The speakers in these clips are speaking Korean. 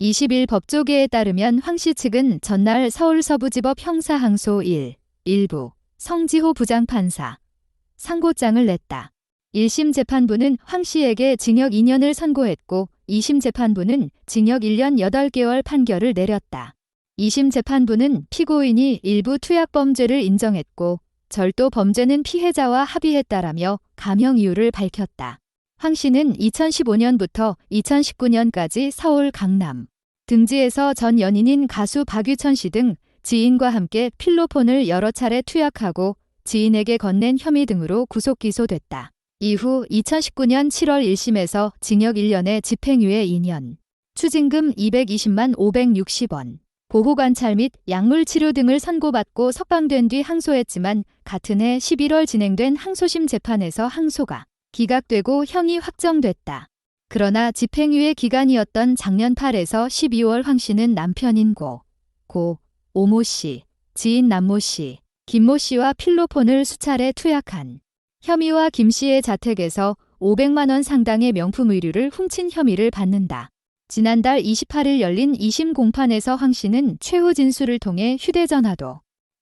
20일 법조계에 따르면 황 씨 측은 전날 서울서부지법 형사항소 1, 일부 성지호 부장판사 상고장을 냈다. 1심 재판부는 황 씨에게 징역 2년을 선고했고 2심 재판부는 징역 1년 8개월 판결을 내렸다. 2심 재판부는 피고인이 일부 투약 범죄를 인정했고 절도 범죄는 피해자와 합의했다라며 감형 이유를 밝혔다. 황 씨는 2015년부터 2019년까지 서울 강남 등지에서 전 연인인 가수 박유천 씨 등 지인과 함께 필로폰을 여러 차례 투약하고 지인에게 건넨 혐의 등으로 구속 기소됐다. 이후 2019년 7월 1심에서 징역 1년에 집행유예 2년, 추징금 220만 560원, 보호관찰 및 약물치료 등을 선고받고 석방된 뒤 항소했지만 같은 해 11월 진행된 항소심 재판에서 항소가 기각되고 형이 확정됐다. 그러나 집행유예 기간이었던 작년 8에서 12월 황 씨는 남편인 고, 고, 오모 씨, 지인 남모 씨, 김모 씨와 필로폰을 수차례 투약한 혐의와 김 씨의 자택에서 500만 원 상당의 명품 의류를 훔친 혐의를 받는다. 지난달 28일 열린 2심 공판에서 황 씨는 최후 진술을 통해 휴대전화도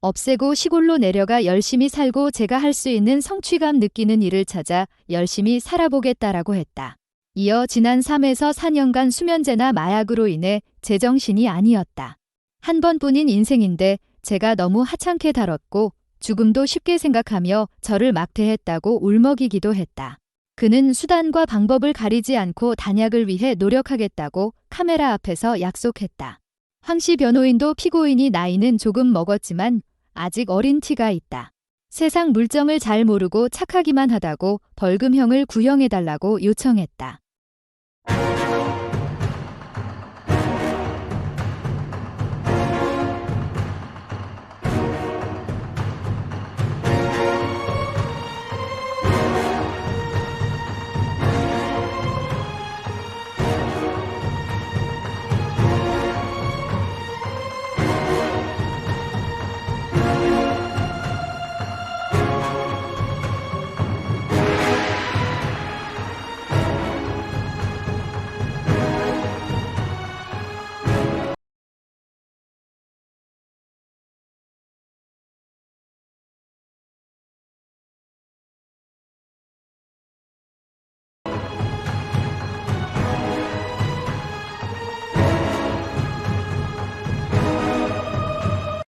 없애고 시골로 내려가 열심히 살고 제가 할 수 있는 성취감 느끼는 일을 찾아 열심히 살아보겠다라고 했다. 이어 지난 3에서 4년간 수면제나 마약으로 인해 제정신이 아니었다. 한 번뿐인 인생인데 제가 너무 하찮게 다뤘고 죽음도 쉽게 생각하며 저를 막대했다고 울먹이기도 했다. 그는 수단과 방법을 가리지 않고 단약을 위해 노력하겠다고 카메라 앞에서 약속했다. 황 씨 변호인도 피고인이 나이는 조금 먹었지만 아직 어린 티가 있다. 세상 물정을 잘 모르고 착하기만 하다고 벌금형을 구형해달라고 요청했다.